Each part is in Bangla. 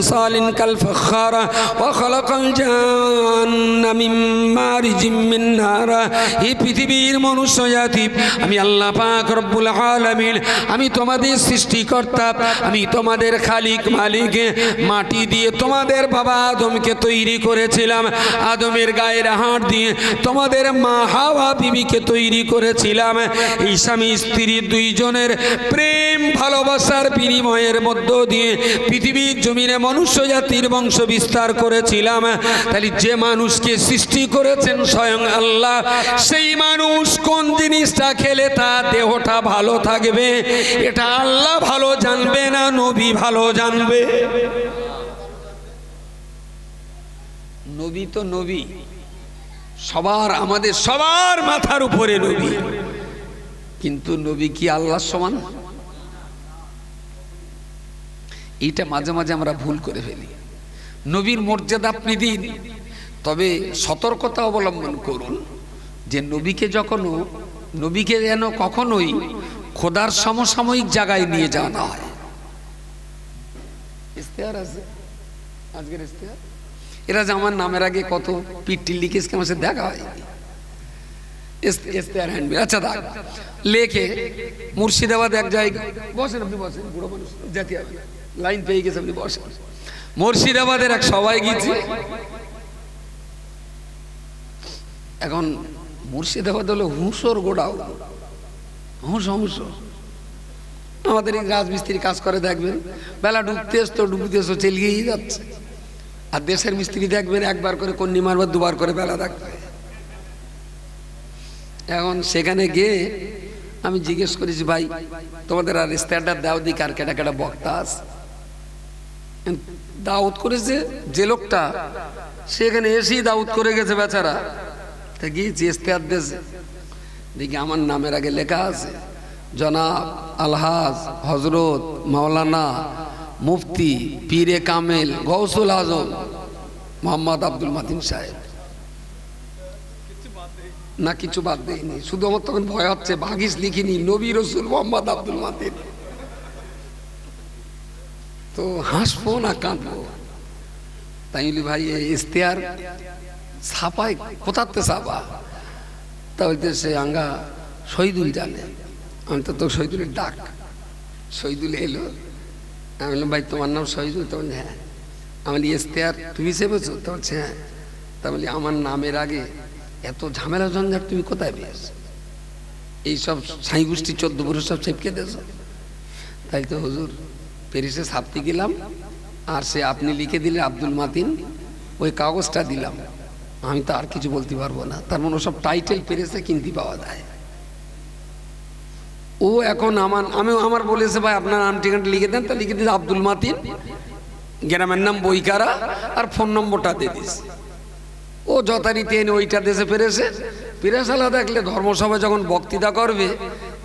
صال كالفخار وخلق الجان من مارج من نار এই পৃথিবীর মনুষ্য জাতি আমি আল্লাহ পাক রব্বুল আলামিন আমি তোমাদের সৃষ্টিকর্তা আমি তোমাদের খালিক মালিক মাটি দিয়ে তোমাদের বাবা আদমকে তৈরি করেছিলাম আদমের গায়ের হাড় দিয়ে তোমাদের মা হাওয়া বিবিকে তৈরি করেছিলাম এই স্বামী স্ত্রী দুইজনের প্রেম ভালোবাসার বিনিময়ের মধ্য দিয়ে পৃথিবীর জমিনে মনুষ্য জাতির বংশ বিস্তার করেছিলাম, তাহলে যে মানুষকে সৃষ্টি করেছেন স্বয়ং আল্লাহ, সেই মানুষ কোন জিনিসটা খেলে তার দেহটা ভালো থাকবে? এটা আল্লাহ ভালো জানবে না নবী ভালো জানবে? নবী তো নবী, সবার, আমাদের সবার মাথার উপরে নবী। কিন্তু নবী কি আল্লাহর সমান? এইটা মাঝে মাঝে আমরা ভুল করে ফেলি। নবীর মর্যাদা আপনি দিন, তবে সতর্কতা অবলম্বন করুন যে নবীকে যখনও নবীকে যেন কখনোই খোদার সমসাময়িক জায়গায় নিয়ে যাওয়া হয়। ইশতেহার আছে? আজকের ইশতেহার এরা যে আমার নামের আগে কত পিটি লিখেছে আমার সাথে দেখা হয় ইশতেহার হ্যান্ডবিল আচ্ছা দাগ লেখে মুর্শিদাবাদ এক জায়গায় বসেন আপনি, বসেন, বুড়ো মানুষ জাতীয় লাইন পেয়ে গেছে আপনি বসেন মুর্শিদাবাদের এক সবাই গিয়েছি এখন মুর্শিদাবাদ হলো হুঁসোর গোড়াও হুঁস হুঁস আমাদের এই রাজমিস্ত্রি কাজ করে দেখবেন। বেলা ডুবতে তো ডুবতে চলিয়েই যাচ্ছে। আর দেশের মিস্ত্রি দেখবেন একবার করে কন্যি মারবার দুবার করে বেলা দেখবে। এখন সেখানে গিয়ে আমি জিজ্ঞেস করেছি ভাই তোমাদের আর স্ট্যান্ডার্ড দাও দিক আর কেটা কেটা বক্তা আছে? দাউদ করেছে, যে লোকটা সেখানে এসেই দাউদ করে গেছে বেচারা। তা গিয়েছি ইস্তেহার দেশে দেখি আমার নামের আগে লেখা আছে, জনাব আলহাজ হজরত মাওলানা মুফতি পীরে কামেল গৌসুল আজম মোহাম্মদ আব্দুল মাতিন সাহেব। না, কিছু বাদ দেয়নি শুধু আমার তখন ভয় হচ্ছে, ভাগিস লিখিনি, নবী রসুল মোহাম্মদ আব্দুল মাতিন। তো হাসবো না কাঁদবো তাই বলি ভাই এই ইশতেহার ছাপায় কোথাতে ছাপা তা বলতে সে আঙ্গা শহীদুল জানে আমি তো তো শহীদুলের ডাক শহীদুল এলো আমি বললাম ভাই তোমার নাম শহীদুল তখন হ্যাঁ আমি বলি ইশতেহার তুমি চেপেছো তো বলছে হ্যাঁ তা বলি আমার নামের আগে এত ঝামেলা ঝঞ্ঝাট তুমি কোথায় পেয়েছ এইসব সাই গোষ্ঠী চোদ্দ পুরুষ সব চেপকে দিয়েছ তাই তো হুজুর প্যারিসে ছাপতে গেলাম, আর সে আপনি লিখে দিলে আব্দুল মাতিন, ওই কাগজটা দিলাম। আমি তো আর কিছু বলতে পারব না। তার মানে সব টাইটেল প্যারিসে কিনতে পাওয়া যায়। ও এখন আমার আমি আমার বলেছে, ভাই, আপনার নাম ঠিকানা লিখে দেন। তা লিখে দিস আব্দুল মাতিন। গ্রামের নাম বইকারা, আর ফোন নম্বরটা দিয়ে দিস ও যথারীতি এনে ওইটা দেশে পেরেছে পেরেসালা দেখলে ধর্মসভা যখন বক্তৃতা করবে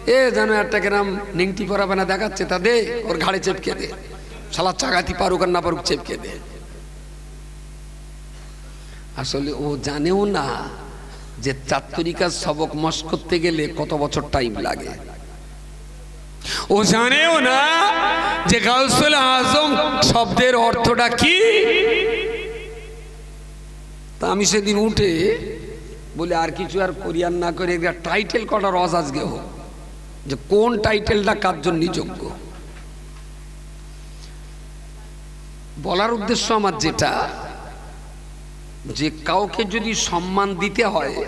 এ যেন একটা কেরাম নিংটি পরাবে না দেখাচ্ছে, তা দে, ওর ঘাড়ে চেপকে দে। শালা চাগাতি পারুক আর না পারুক চেপকে দে। আসলে ও জানেও না যে চাত্তরিকার সবক মশ করতে গেলে কত বছর টাইম লাগে। ও জানেও না যে গাউসুল আজম শব্দের অর্থটা কি? তা আমি সেদিন উঠে বলে, আর কিছু আর করিয়ার না করে টাইটেল কটা রস আজকে হোক। যে কোন টাইটেলটা কার জন্য যোগ্য? বলার উদ্দেশ্য আমার যেটা, যে কাউকে যদি সম্মান দিতে হয়,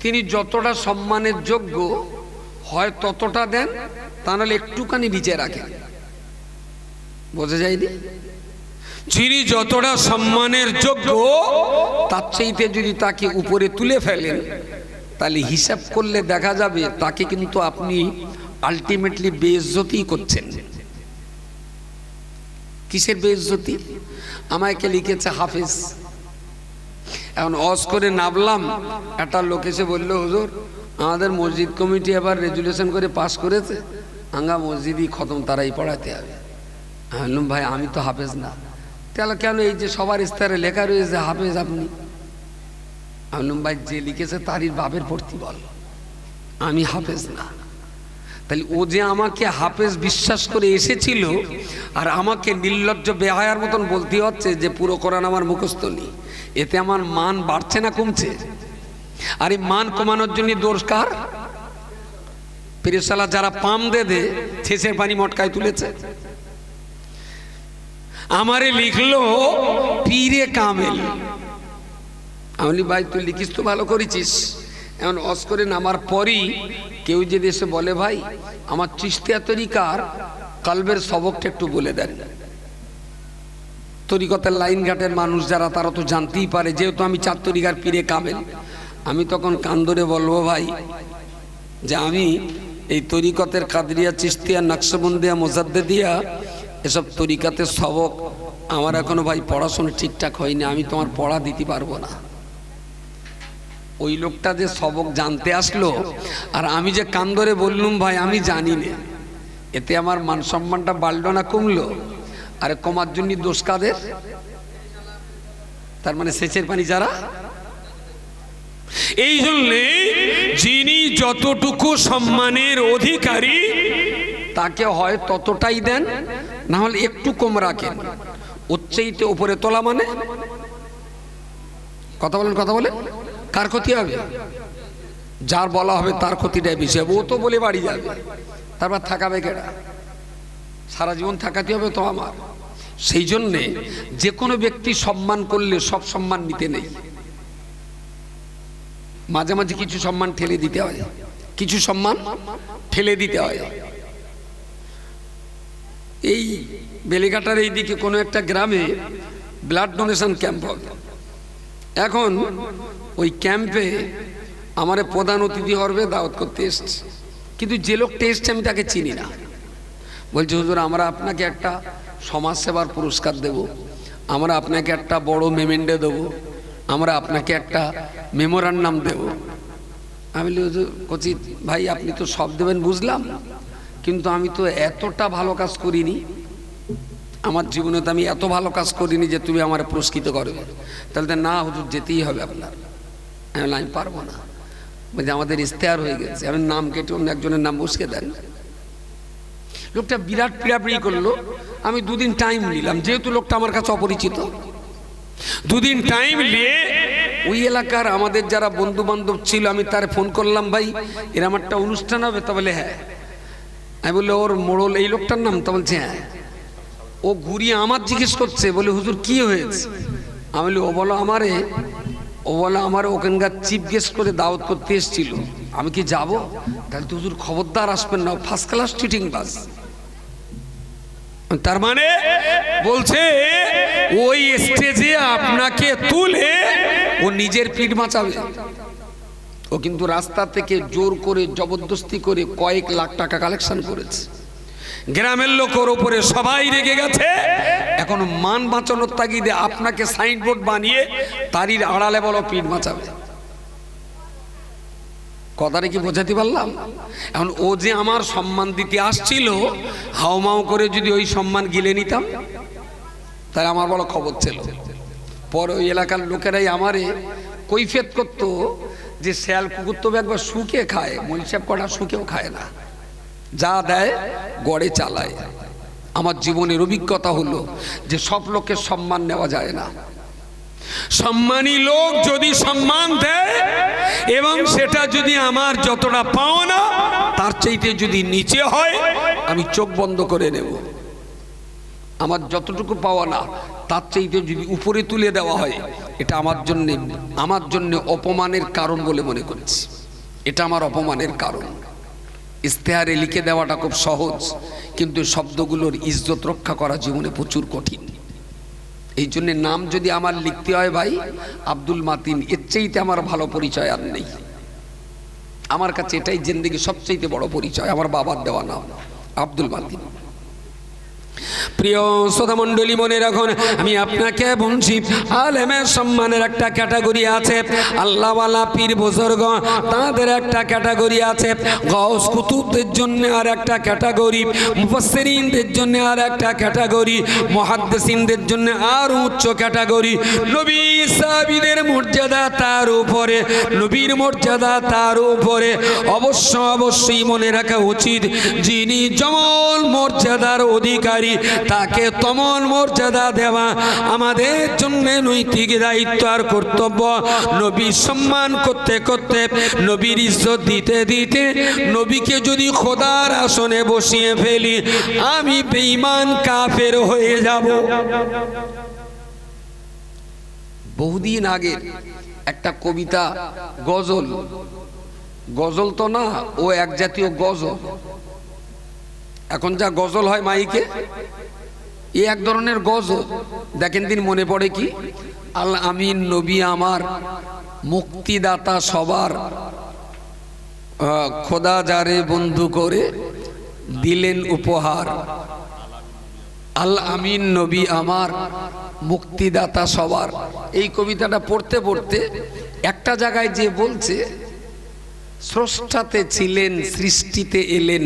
তিনি যতটা সম্মানের যোগ্য হয় ততটা দেন, তা নাহলে একটুখানি নিচে রাখেন। বোঝা যায়নি? যিনি যতটা সম্মানের যোগ্য, তার চাইতে যদি তাকে উপরে তুলে ফেলেন তাহলে হিসাব করলে দেখা যাবে তাকে কিন্তু আপনি আলটিমেটলি বেইজ্জতি করছেন। কিসের বেইজ্জতি? আমাকে লিখেছে হাফেজ। এখন অস করে নামলাম একটা লোক এসে বলল, হুজুর, আমাদের মসজিদ কমিটি এবার রেজুলেশন করে পাস করেছে আঙ্গা মসজিদই খতম, তারাই পড়াতে হবে। আমি ভাই, আমি তো হাফেজ না। তাহলে কেন এই যে সবার ইস্তারে লেখা রয়েছে, হাফেজ আপনি? বললাম ভাই যে লিখেছে তারই বাপের ভর্তি বল। আমি হাফেজ না। তাহলে ও যে আমাকে হাফেজ বিশ্বাস করে এসেছিল আর আমাকে নির্লজ্জ, বেহায়ার মতন বলতে হচ্ছে যে পুরো কোরআন আমার মুখস্থ নেই। এতে আমার মান বাড়ছে না কমছে? আর এই মান কমানোর জন্য দোষ কার? পেরেশালা যারা পাম দে ছেসের পানি মটকায় তুলেছে। আমারে লিখলো, পীরে কামেল। আমি ভাই, তুই লিখিস তো ভালো করেছিস। এমন অস করে নামার পরই কেউ যদি এসে বলে, ভাই, আমার চিস্তিয়া তরিকার কালবের সবকটা একটু বলে দেন। তরিকতের লাইন ঘাটের মানুষ যারা, তারা তো জানতেই পারে, যেহেতু আমি চার তরিকার পীরে কামেল। আমি তখন কান্দরে বলব, ভাই, যে আমি এই তরিকতের কাদরিয়া চিস্তিয়া নকশবন্দিয়া, মোজাদ্দেদিয়া, এসব তরিকাতে সবক আমার এখনও ভাই পড়াশোনা ঠিকঠাক হয়নি, আমি তোমার পড়া দিতে পারব না। ওই লোকটা যে সবক জানতে আসলো আর আমি যে কান ধরে বললুম ভাই আমি জানি না। এতে আমার মান সম্মানটা বাড়লো না কমলো। আরে কমার জন্য দোষ কাদের? তার মানে সেচের পানি যারা? এই জন্যে যিনি যতটুকু সম্মানের অধিকারী তাকে হয় ততটাই দেন না হলে একটু কম রাখেন। উচ্চইতে উপরে তোলা মানে? কথা বলেন কথা বলেন। কার ক্ষতি হবে? যার বলা হবে তার ক্ষতিটাই বেশি হবে ও তো বলে বাড়ি যাবে। তারপর থাকাবে কেডা? সারা জীবন থাকাতে হবে তো আমার। সেই জন্যে যে কোনো ব্যক্তি সম্মান করলে সব সম্মান নিতে নেই। মাঝে মাঝে কিছু সম্মান ঠেলে দিতে হয়। কিছু সম্মান ঠেলে দিতে হয়। এই বেলেঘাটার এই দিকে কোনো একটা গ্রামে ব্লাড ডোনেশন ক্যাম্প হবে। এখন ওই ক্যাম্পে আমার প্রধান অতিথি হরবে দাওয়াত করতে এসছে। কিন্তু যে লোকটা এসছে আমি তাকে চিনি না। বলছে, হুজুর, আমরা আপনাকে একটা সমাজসেবার পুরস্কার দেব। আমরা আপনাকে একটা বড় মেমেন্ডে দেব। আমরা আপনাকে একটা মেমোরান্ডাম দেব। আমি কচি, ভাই, আপনি তো সব দেবেন, বুঝলাম। কিন্তু আমি তো এতটা ভালো কাজ করিনি। আমার জীবনে তো আমি এত ভালো কাজ করিনি যে তুমি আমার পুরস্কৃত করবে। তাহলে না, হুজুর, যেতেই হবে আপনার। আমি বললাম, আমি পারব না। বলছে আমাদের ইশতেহার হয়ে গেছে। আমি নাম কেটে অন্য একজনের নাম বসকে দেন। লোকটা বিরাট পিড়াপিড়ি করল। আমি দুদিন টাইম নিলাম যেহেতু লোকটা আমার কাছে অপরিচিত। দুদিন টাইম নিয়ে ওই এলাকার আমাদের যারা বন্ধু বান্ধব ছিল আমি তার ফোন করলাম ভাই এরম একটা অনুষ্ঠান হবে? তা বলে হ্যাঁ। আমি বললে ওর মোড়ল এই লোকটার নাম? তা বলছে হ্যাঁ। ও ঘুরিয়ে আমার জিজ্ঞেস করছে বলে হুজুর কি হয়েছে? আমি বলি ও বলো আমারে ও বলো, আমার ওখানকার চিফ গেস্ট করে দাওয়াত করতে এসেছিল। আমি কি যাব? তাহলে তো হুজুর খবরদার আসবেন না ফার্স্ট ক্লাস চিটিং বাস তার মানে বলছে, ওই স্টেজে আপনাকে তুলে ও নিজের পিঠ বাঁচাবে। ও কিন্তু রাস্তা থেকে জোর করে, জবরদস্তি করে কয়েক লাখ টাকা কালেকশন করেছে। গ্রামের লোক ওর উপরে সবাই রেগে গেছে। এখন মান বাঁচানোর তাগিদে আপনাকে সাইনবোর্ড বানিয়ে তারির আড়ালে বলো পিঠ বাঁচাবে। কথাটা কি বোঝাতে পারলাম? এখন ও যে আমার সম্মান দিতে আসছিল, হাওমাও করে যদি ওই সম্মান গিলে নিতাম, তাহলে আমার বড় খবর ছিল। পরে ওই এলাকার লোকেরাই আমারে কৈফিয়ত করতো যে, শ্যাল কুকুর তো একবার শুকে খায় মলসাব কটা শুকেও খায় না। যা দেয়, গড়ে চালায়। আমার জীবনের অভিজ্ঞতা হলো যে সব লোকের সম্মান নেওয়া যায় না। সম্মানী লোক যদি সম্মান দেয়, এবং সেটা যদি আমার যতটা পাও না তার চাইতে যদি নিচে হয়, আমি চোখ বন্ধ করে নেব। আমার যতটুকু পাওয়া না তার চাইতে যদি উপরে তুলে দেওয়া হয়, এটা আমার জন্য আমার জন্য অপমানের কারণ বলে মনে করছি। এটা আমার অপমানের কারণ। ইস্তেহারে লিখে দেওয়াটা খুব সহজ, কিন্তু শব্দগুলোর ইজ্জত রক্ষা করা জীবনে প্রচুর কঠিন। এই জন্যে নাম যদি আমার লিখতে হয় ভাই, আব্দুল মাতিন, এর চেয়েতে আমার ভালো পরিচয় আর নেই। আমার কাছে এটাই জিন্দিগি সবচেয়ে বড় পরিচয়, আমার বাবার দেওয়া নাম, আব্দুল মাতিন। প্রিয় শ্রোতা মণ্ডলী মনে রাখুন, আমি আপনাকে বলছি, আলেমের সম্মানের একটা ক্যাটাগরি আছে, আল্লাহওয়ালা পীর বুজুর্গ, তাদের একটা ক্যাটাগরি আছে গৌস কুতুবদের জন্য আর একটা ক্যাটাগরি, মুফাসসিরিনদের জন্য আর একটা ক্যাটাগরি, মুহাদ্দিসিনদের জন্য আর উচ্চ ক্যাটাগরি। নবী সাহাবিদের মর্যাদা তার উপরে, নবীর মর্যাদা তার উপরে। অবশ্য, অবশ্যই মনে রাখা উচিত, যিনি যেমন মর্যাদার অধিকারী তাকে তমন মর্যাদা দেওয়া আমাদের জন্য নৈতিক দায়িত্ব আর কর্তব্য। নবী সম্মান করতে করতে নবীর ইজ্জত দিতে দিতে নবীকে যদি খোদার আসনে বসিয়ে ফেলি, আমি বেঈমান কাফের হয়ে যাব। বহুদিন আগে একটা কবিতা, গজল। গজল তো না, ও এক জাতীয় গজল। এখন যা গজল হয় মাইকে এ এক ধরনের গজল। দেখেন দিন মনে পড়ে কি? আল্লাহ আমিন নবী আমার, মুক্তিদাতা সবার। খোদা যারে বন্ধু করে, দিলেন উপহার। আল আমিন নবী আমার, মুক্তিদাতা সবার। এই কবিতাটা পড়তে পড়তে একটা জায়গায় যে বলছে, স্রষ্টাতে ছিলেন, সৃষ্টিতে এলেন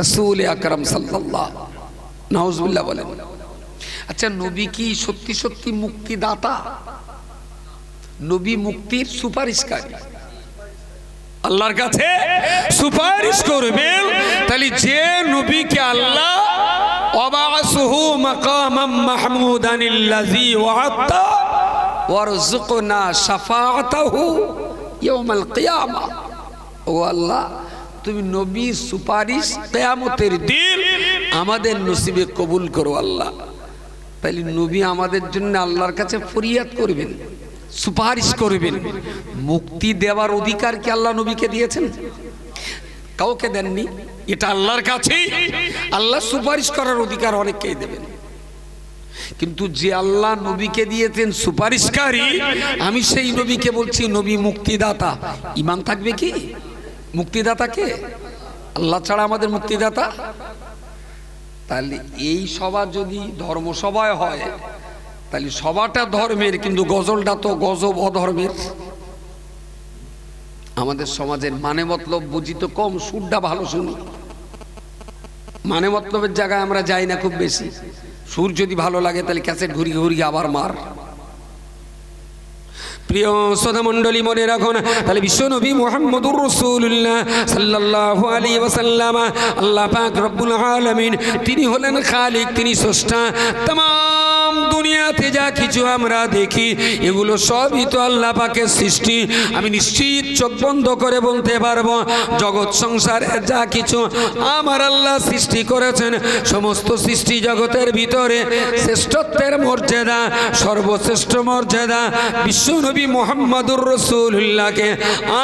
রসুল আকরম সাল্লাল্লাহ নাউজুল্লাহ বলেন। আচ্ছা নবী কি সত্যি সত্যি মুক্তিদাতা? নবী মুক্তির সুপারিশকারী। আল্লাহর কাছে সুপারিশ করবেন, তাহলে যে নবীকে আল্লাহ অবাসুহু মাকামাম মাহমুদান আল্লাযী ওয়া'আতা ওয়ারযুকনা শাফাআতাহু ইয়াউমাল কিয়ামা। ও আল্লাহ তুমি নবী, সুপারিশ, কিয়ামতের দিন আমাদের নসিবে কবুল করো আল্লাহ। তাহলে নবী আমাদের জন্য আল্লাহর কাছে ফরিয়াদ করবেন, সুপারিশ করবেন। মুক্তি দেওয়ার অধিকার কি আল্লাহ নবীকে দিয়েছেন? কাউকে দেননি, এটা আল্লাহর কাছেই। আল্লাহ সুপারিশ করার অধিকার অনেককেই দেবেন। কিন্তু যে আল্লাহ নবীকে দিয়েছেন সুপারিশকারী, আমি সেই নবীকে বলছি নবী মুক্তিদাতা। ইমান থাকবে কি? মুক্তিদাতা কে? আল্লাহ ছাড়া আমাদের মুক্তিদাতা? তাহলে এই সভা যদি ধর্মসভায় হয়, তাহলে সবাটা ধর্মের, কিন্তু গজলটা তো গজব অধর্মের। আমাদের সমাজের মানে মতলব বুঝি তো কম, সুরটা ভালো শুনি। মানে মতলবের জায়গায় আমরা যাই না খুব বেশি। সুর যদি ভালো লাগে, তাহলে ক্যাসেট ঘুরিয়ে ঘুরিয়ে আবার মার। প্রিয় শ্রোতা মণ্ডলী মনে রাখুন, তাহলে বিশ্বনবী মোহাম্মদুর রসুল্লাহ সাল্লাহ আলী ওসাল্লাম আল্লাহ পাক রব্বুল আলমিন, তিনি হলেন খালিক, তিনি স্রষ্টা তাম দুনিয়াতে যা কিছু আমরা দেখি, এগুলো সবই তো আল্লাহ পাকের সৃষ্টি। আমি নিশ্চিত চোখ বন্ধ করে বলতে পারব, জগৎ সংসারে যা কিছু আমার আল্লাহ সৃষ্টি করেছেন, সমস্ত সৃষ্টি জগতের ভিতরে শ্রেষ্ঠত্বের মর্যাদা, সর্বশ্রেষ্ঠ মর্যাদা বিশ্বনবী মোহাম্মদুর রসুল্লাহকে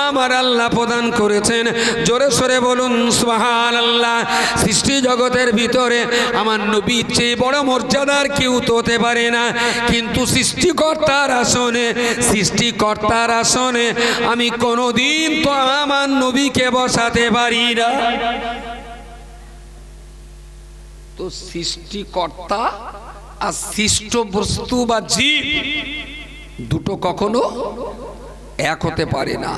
আমার আল্লাহ প্রদান করেছেন। জোরে সরে বলুন সুহান আল্লাহ সৃষ্টি জগতের ভিতরে আমার নবীর চেয়ে বড় মর্যাদার কেউ তো হতে পারে না, কিন্তু সৃষ্টিকর্তার আসনে সৃষ্টিকর্তার আসনে আমি কোনোদিন তো আমার নবীকে বসাতে পারি না। তো সৃষ্টিকর্তা আর সৃষ্ট বস্তু বা জীব দুটো কখনো এক হতে পারে না।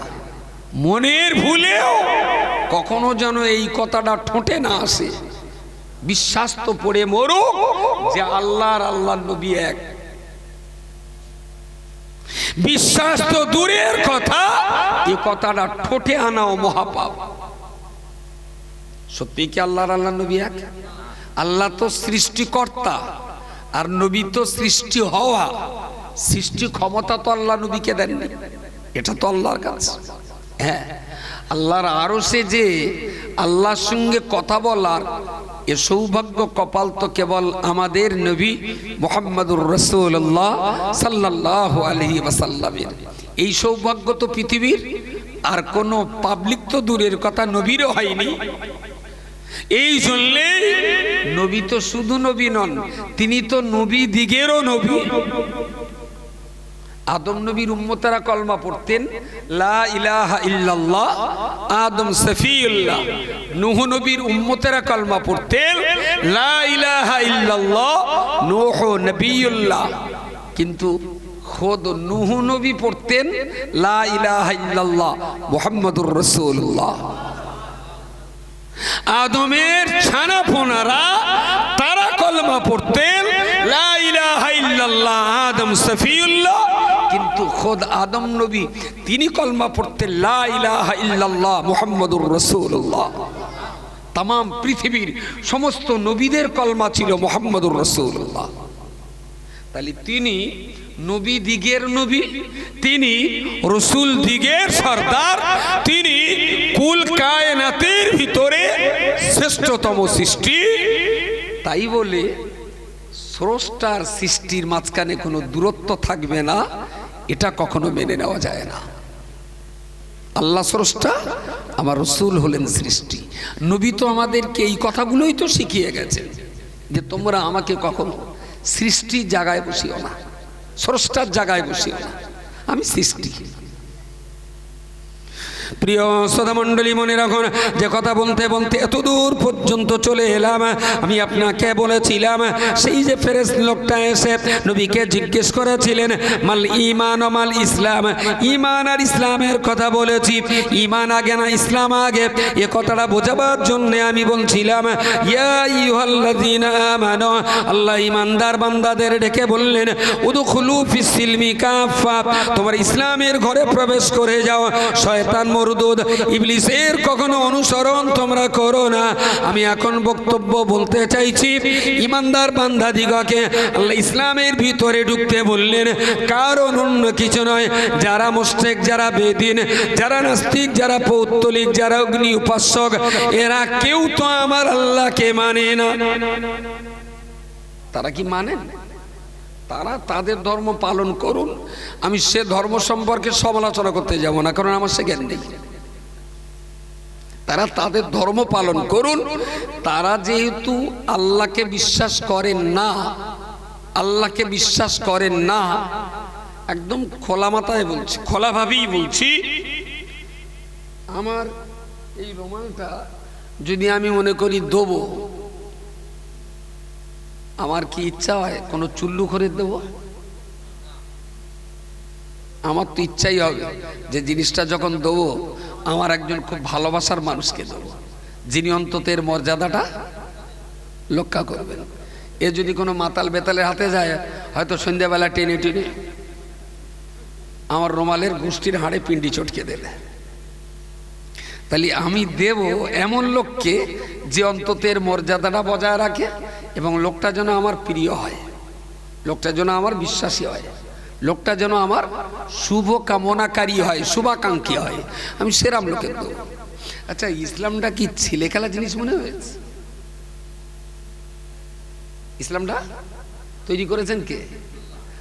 মনের ভুলেও কখনো যেন এই কথাটা ঠোঁটে না আসে। বিশ্বাস তো পড়ে মরো যে আল্লাহর আল্লাহ নবী এক। বিশ্বাস তো দূরের কথা, এ কথাটা ঠোঁটে আনাও মহাপাপ। সত্যি কি আল্লাহর আল্লাহ নবী এক? আল্লাহ তো সৃষ্টিকর্তা, আর নবী তো সৃষ্টি হওয়া। সৃষ্টি ক্ষমতা তো আল্লাহ নবীকে দেননি, এটা তো আল্লাহর কাজ। হ্যাঁ আল্লাহর আরও সে যে আল্লাহর সঙ্গে কথা বলার এ সৌভাগ্য কপাল তো কেবল আমাদের নবী মোহাম্মদুর রসুল্লাহ সাল্লাহ আলহি ওয়াসাল্লামের। এই সৌভাগ্য তো পৃথিবীর, আর কোনো পাবলিক তো দূরের কথা নবীরও হয়নি। এই জন্যে নবী তো শুধু নবী নন, তিনি তো নবী দিগেরও নবী। আদম নবীর উম্মতারা কলমা পড়তেন, লা ইলাহা আদম সফিউল্লাহ। নূহ নবীর উম্মতেরা কলমা পড়তেন, লা ইলাহা ইল্লাল্লাহ কিন্তু খোদ নূহ নবী পড়তেন, লা ইলাহা ইল্লাল্লাহ, মুহাম্মাদুর আদমের ছানা ফোনারা তারা কলমা পড়তেন, লা ইলাহা আদম সফিউল্লাহ খোদ আদম নবী, তিনি কলমা পড়তে লা ইলাহা ইল্লাল্লাহ মুহাম্মাদুর রাসূলুল্লাহ। তাম পৃথিবীর সমস্ত নবীদের কলমা ছিল মোহাম্মদুর রসুল্লাহ তাহলে তিনি নবী দিগের নবী, তিনি রসুল দিগের সর্দার, তিনি কুল কায়নাতের ভিতরে শ্রেষ্ঠতম সৃষ্টি। তাই বলে স্রষ্টার সৃষ্টির মাঝখানে কোনো দূরত্ব থাকবে না। এটা কখনো মেনে নেওয়া যায় না। আল্লাহ স্রষ্টা আমার রসুল হলেন সৃষ্টি। নবী তো আমাদেরকে এই কথাগুলোই তো শিখিয়ে গেছে যে তোমরা আমাকে কখনো সৃষ্টির জায়গায় বসিও না, স্রষ্টার জায়গায় বসিও না। আমি সৃষ্টি। প্রিয় শ্রোতা মণ্ডলী মনে রাখুন, যে কথা বলতে বলতে এত দূর পর্যন্ত চলে এলাম। আমি আপনাকে বলেছিলাম, সেই যে ফেরেস লোকটা এসে নবীকে জিজ্ঞেস করেছিলেন, মাল ইমান মাল ইসলাম? ইমান আর ইসলামের কথা বলেছি। ইমান আগে না ইসলাম আগে? এ কথাটা বোঝাবার জন্য আমি বলছিলাম আল্লাহ ইমানদার বান্দাদের ডেকে বললেন, উদখুলু ফিস সিলমি কাফা তোমার ইসলামের ঘরে প্রবেশ করে যাও, শয়তান মরদুদ ইবলিসের কখনো অনুসরণ তোমরা করো না। আমি এখন বক্তব্য বলতে চাইছি, ইমানদার বান্দা দিগকে ইসলামের ভিতরে ঢুকতে বললেন, কারণ অন্য কিছু নয়। যারা মোস্টেক যারা বেদিন, যারা নাস্তিক, যারা পৌত্তলিক, যারা অগ্নি উপাসক, এরা কেউ তো আমার আল্লাহকে মানে না। তারা কি মানেন তারা তাদের ধর্ম পালন করুন। আমি সে ধর্ম সম্পর্কে সমালোচনা করতে যাব না, কারণ আমার সে জ্ঞান নেই। তারা তাদের ধর্ম পালন করুন। তারা যেহেতু আল্লাহকে বিশ্বাস করেন না, আল্লাহকে বিশ্বাস করেন না, একদম খোলা মাথায় বলছি খোলাভাবেই বলছি, আমার এই রোমালটা যদি আমি মনে করি, দেবো। আমার কি ইচ্ছা হয়? কোনো চুল্লু করে দেব? আমার তো ইচ্ছাই হবে যে জিনিসটা যখন দেবো, আমার একজন খুব ভালোবাসার মানুষকে দেবো। যিনি অন্তত এর মর্যাদাটা লক্ষ্য করবেন। এ যদি কোনো মাতাল বেতালের হাতে যায়, হয়তো সন্ধ্যাবেলা টেনে টেনে আমার রোমালের গোষ্ঠীর হাড়ে পিন্ডি চটকে দেবে। তাহলে আমি দেব এমন লোককে যে অন্ততের মর্যাদাটা বজায় রাখে এবং লোকটা যেন আমার প্রিয় হয়, লোকটা যেন আমার বিশ্বাসী হয়, লোকটা যেন আমার শুভ কামনাকারী হয়, শুভাকাঙ্ক্ষী হয়, আমি সেরাম লোকের দেবো আচ্ছা ইসলামটা কি ছেলে খেলা জিনিস মনে হয়েছে? ইসলামটা তৈরি করেছেন কে?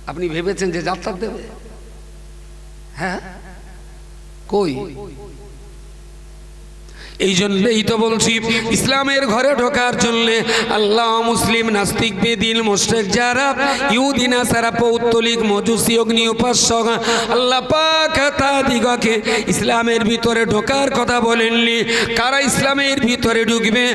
আপনি ভেবেছেন যে যাত্রা দেবে? হ্যাঁ। কই? এই জন্যই তো বলছি, ইসলামের ঘরে ঢোকার জন্য আল্লাহ মুসলিম নাস্তিক, বেদিন, মোশেক, যারা ইউদিনা সারা পৌত্তলিক, মজুসি, অগ্নি, উপাসক, আল্লাহ পাক তাদিগকে ইসলামের ভিতরে ঢোকার কথা বলেননি। কারা ইসলামের ভিতরে ঢুকবে?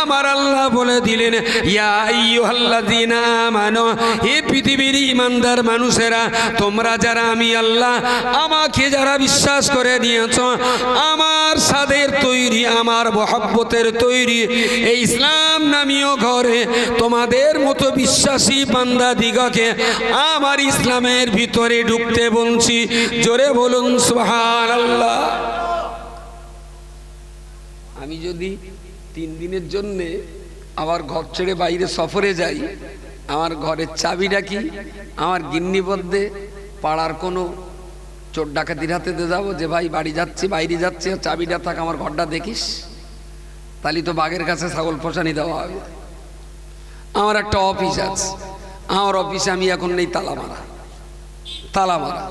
আমার আল্লাহ বলে দিলেন, ইয়া আইয়ুহাল্লাযীনা আমানু, হে পৃথিবীর ইমানদার মানুষেরা, তোমরা যারা আমি আল্লাহ, আমাকে যারা বিশ্বাস করে দিয়েছ আমার সাদের তৈরি, আমার মহব্বতের তৈরি, এই ইসলাম নামীয় ঘরে তোমাদের মতো বিশ্বাসী বান্দা দিগকে আমার ইসলামের ভিতরে ঢুকতে বলছি। জোরে বলুন সুহান আল্লাহ আমি যদি তিন দিনের জন্যে আমার ঘর ছেড়ে বাইরে সফরে যাই আমার ঘরের চাবিটা কি আমার গিন্নিবদ্ধে পাড়ার কোনো চোর ডাকাতির হাতে দিয়ে যাব যে, ভাই, বাড়ি যাচ্ছি, বাইরে যাচ্ছি, আর চাবিটা থাক, আমার ঘরটা দেখিস। তাহলে তো বাঘের কাছে ছাগল পোষানি দেওয়া হবে। আমার একটা অফিস আছে। আমার অফিসে আমি এখন নেই তালা মারা। তালা মারা।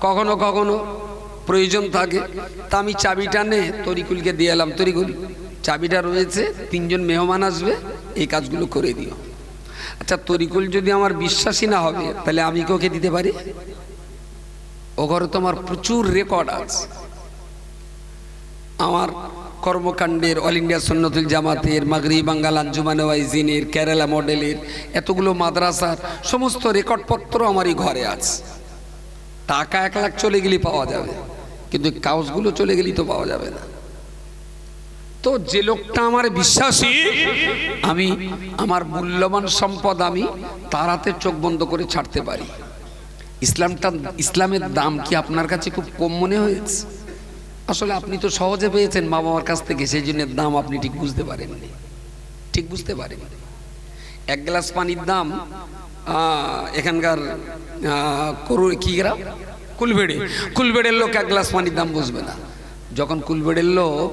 কখনো কখনো প্রয়োজন থাকে। তা আমি চাবিটা নে, তরিকুলকে দিয়ে এলাম, তরিকুল। চাবিটা রয়েছে, তিনজন মেহমান আসবে, এই কাজগুলো করে দিও। আচ্ছা তরিকুল যদি আমার বিশ্বাসী না হবে, তাহলে আমি কি ওকে দিতে পারি? ও ঘরে তো আমার প্রচুর রেকর্ড আছে। আমার কর্মকাণ্ডের অল ইন্ডিয়া সন্ন্যতুল জামাতের মাগরি বাঙ্গাল আঞ্জুমান ওয়াইজিনের কেরালা মডেলের, এতগুলো মাদ্রাসার সমস্ত রেকর্ডপত্র আমার এই ঘরে আছে। টাকা এক লাখ চলে গেলে পাওয়া যাবে। কিন্তু কাগজগুলো চলে গেলেই তো পাওয়া যাবে না। তো যে লোকটা আমার বিশ্বাসী আমি আমার মূল্যবান সম্পদ আমি তার হাতে চোখ বন্ধ করে ছাড়তে পারি। ইসলামটা, ইসলামের দাম কি আপনার কাছে খুব কম মনে হয়েছে? আসলে আপনি তো সহজে পেয়েছেন মা বাবার কাছ থেকে, সেই জন্য দাম আপনি ঠিক বুঝতে পারেননি। ঠিক বুঝতে পারেননি। এক গ্লাস পানির দাম এখানকার করু, কি গ্রাম? কুলবেড়ে। কুলবেড়ের লোক এক গ্লাস পানির দাম বুঝবে না। যখন কুলবেড়ের লোক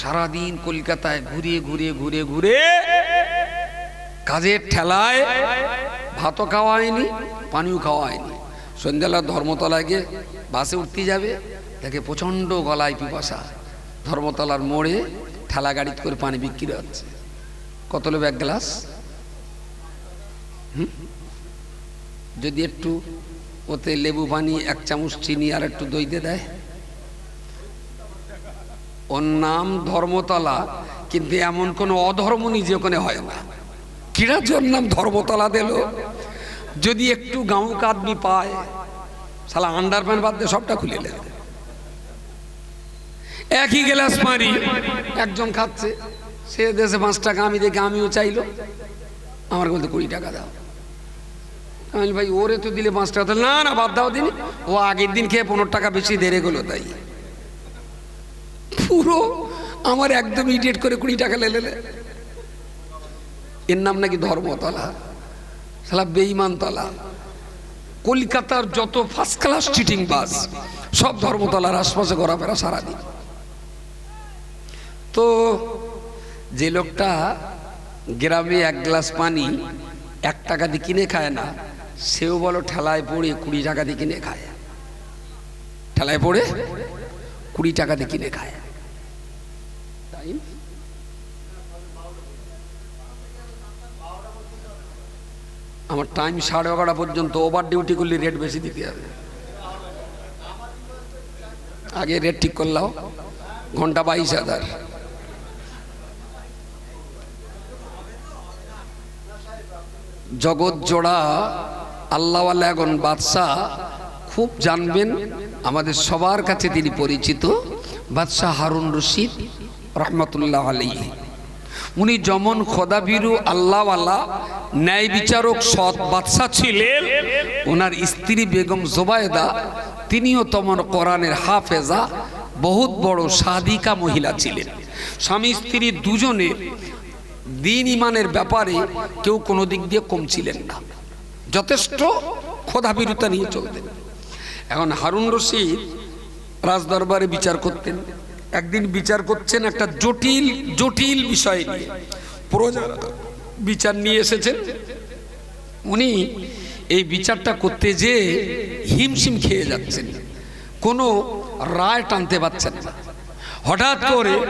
সারাদিন কলকাতায় ঘুরিয়ে ঘুরিয়ে ঘুরে ঘুরে কাজের ঠেলায় ভাতও খাওয়া হয়নি পানিও খাওয়া হয়নি সন্ধ্যাবেলা ধর্মতলায় গিয়ে বাসে উঠতে যাবে, দেখে প্রচণ্ড গলায় পিপাসা। ধর্মতলার মোড়ে ঠেলা গাড়িতে করে পানি বিক্রি হচ্ছে। কত লোক এক গ্লাস? যদি একটু ওতে লেবু পানি, এক চামচ চিনি আর একটু দই দিয়ে দেয়। ওর নাম ধর্মতলা, কিন্তু এমন কোনো অধর্ম নিজে ওখানে হয় না। কিরা জোর নাম ধর্মতলা দিল? যদি একটু গাঁও কাদমি পায় সালা আন্ডার প্যান্ট বাদ দিয়ে সবটা খুলে নেবে একই গ্লাস পানি একজন খাচ্ছে, সে দেশে পাঁচ টাকা আমি দেখে আমিও চাইলো, আমার বলতে কুড়ি টাকা দাও। আমি ভাই, ওরে তো দিলে পাঁচ টাকা না না, বাদ দাও দিন। ও আগের দিন খেয়ে পনেরো টাকা বেশি দেরে গেলো, তাই। পুরো আমার একদম ইডিয়েট করে কুড়ি টাকা লেলে এর নাম নাকি ধর্মতলা। সালা বেইমানতলা। কলকাতার যত ফার্স্ট ক্লাস চিটিং বাস সব ধর্মতলার আশপাশে ঘোরাফেরা সারাদিন। তো যে লোকটা গ্রামে এক গ্লাস পানি এক টাকা দিয়ে কিনে খায় না, সেও বলো ঠেলায় পড়ে কুড়ি টাকা দিয়ে কিনে খায়। ঠেলায় পড়ে কুড়ি টাকা দিয়ে কিনে খায়। না? আমার টাইম সাড়ে এগারোটা পর্যন্ত ওভার ডিউটি করলে রেট বেশি দিতে হবে। আগে রেট ঠিক করলাও ঘণ্টা বাইশ হাজার। জগৎ জোড়া, আল্লাহওয়ালা এখন বাদশাহ, খুব জানবেন, আমাদের সবার কাছে তিনি পরিচিত। বাদশাহ হারুন রশিদ রহমতুল্লাহ আলাইহি। উনি যেমন খোদাবিরু আল্লাহওয়ালা ন্যায় বিচারক সৎ বাদশাহ ছিলেন, ওনার স্ত্রী বেগম জোবায়দা, তিনিও তেমন কোরআনের হাফেজা, বহুত বড় সাদিকা মহিলা ছিলেন। স্বামী, স্ত্রী দুজনের দিন ইমানের ব্যাপারে কেউ কোনো দিক দিয়ে কম ছিলেন না। যথেষ্ট খোদাবিরুতা নিয়ে চলতেন। এখন হারুন রশিদ রাজদরবারে বিচার করতেন। একদিন বিচার করছেন একটা জটিল জটিল বিষয় নিয়ে। প্রজা বিচার নিয়ে এসেছেন। উনি এই বিচারটা করতে যে হিমশিম খেয়ে যাচ্ছেন। কোনো রায় টানতে পারছেন না। হঠাৎ করে